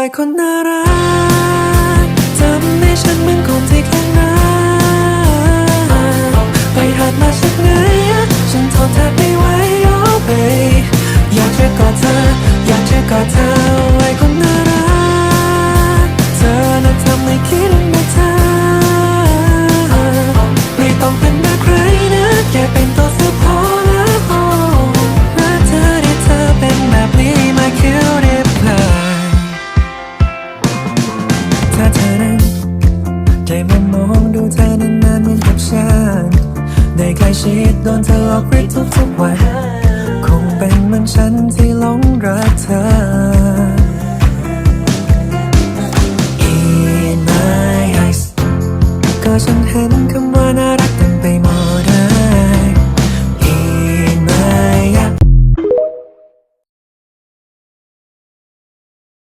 ไอ้คนน่ารักทำให้ฉันเหมือนคนที่ ได้มามองดูเธอนานๆเหมือนกับฉันได้ใกล้ชิดโดนเธอออกฤทธิ์ทุกๆวัน คงเป็นเหมือนฉันที่หลงรักเธอ In my eyes ก็ฉันเห็น